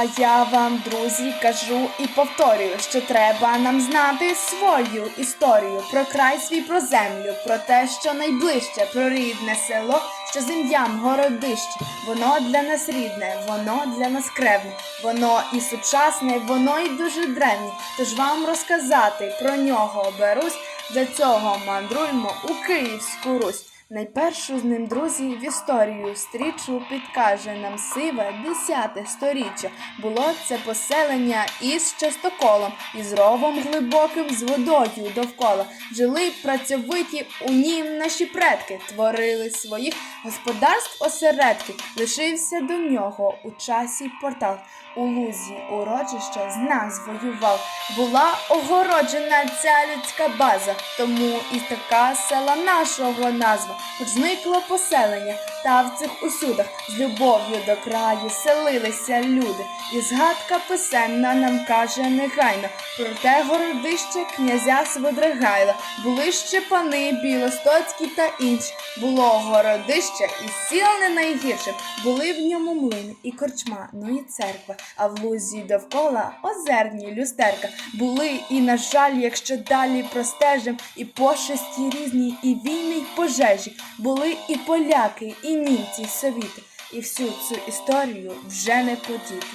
А я вам, друзі, кажу і повторюю, що треба нам знати свою історію про край свій, про землю, про те, що найближче, про рідне село, що з ім'ям городище. Воно для нас рідне, воно для нас кревне, воно і сучасне, воно і дуже древнє. Тож вам розказати про нього берусь. Для цього мандруймо у Київську Русь. Найпершу з ним друзі в історію стрічу підкаже нам сиве десяте сторіччя. Було це поселення із частоколом, із ровом глибоким, з водою довкола. Жили працьовиті у нім наші предки, творили своїх господарств осередки. Лишився до нього у часі портал. У лузі урочище з назвою вал була огороджена ця людська база, тому і така села нашого назва. Зникло поселення, та в цих усюдах з любов'ю до краю селилися люди. І згадка писемна нам каже негайно про те городище князя Свидригайла. Були ще пани білостоцькі та інші. Було городище і сіл не найгірше. Були в ньому млин і корчма, ну і церква. А в лузі довкола озерні люстерка. Були і, на жаль, якщо далі простежим, і пошесті різні, і війни, й пожежі. Були і поляки, і німці, й совіти. І всю цю історію вже не подіти.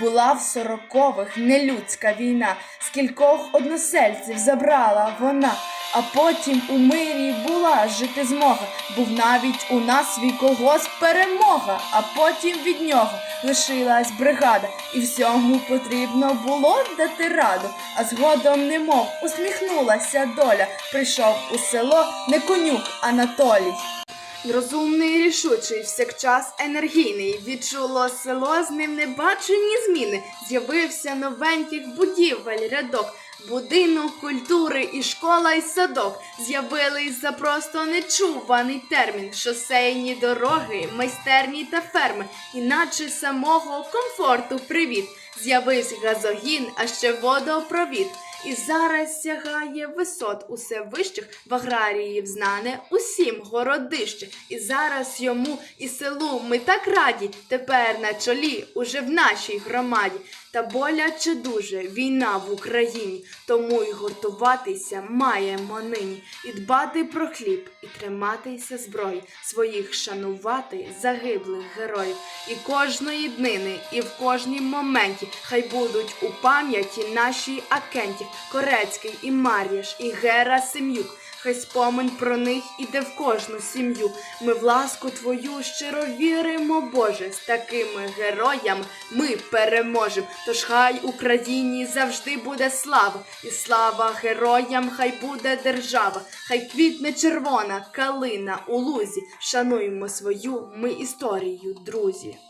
Була в сорокових нелюдська війна, скількох односельців забрала вона, а потім у мирі була жити змога. Був навіть у нас свій колгосп перемога, а потім від нього лишилась бригада, і всьому потрібно було дати раду. А згодом, немов усміхнулася доля, прийшов у село не конюк Анатолій. Розумний, рішучий, всякчас енергійний. Відчуло село, з ним небачені зміни. З'явився новеньких будівель рядок. Будинок культури і школа, і садок з'явились за просто нечуваний термін. Шосейні дороги, майстерні та ферми, іначе самого комфорту привіт. З'явився газогін, а ще водопровід. І зараз сягає висот усе вищих в аграріїв знане усім городище. І зараз йому і селу ми так раді, тепер на чолі уже в нашій громаді. Та боляче дуже війна в Україні, тому й гуртуватися маємо нині, і дбати про хліб, і триматися зброї, своїх шанувати загиблих героїв. І кожної днини, і в кожній моменті хай будуть у пам'яті наші акентів, Корецький і Мар'яш, і Гера Сем'юк. Хай спомин про них іде в кожну сім'ю. Ми в ласку твою щиро віримо, Боже. З такими героями ми переможем. Тож хай Україні завжди буде слава, і слава героям, хай буде держава, хай квітне червона калина у лузі. Шануємо свою ми історію, друзі.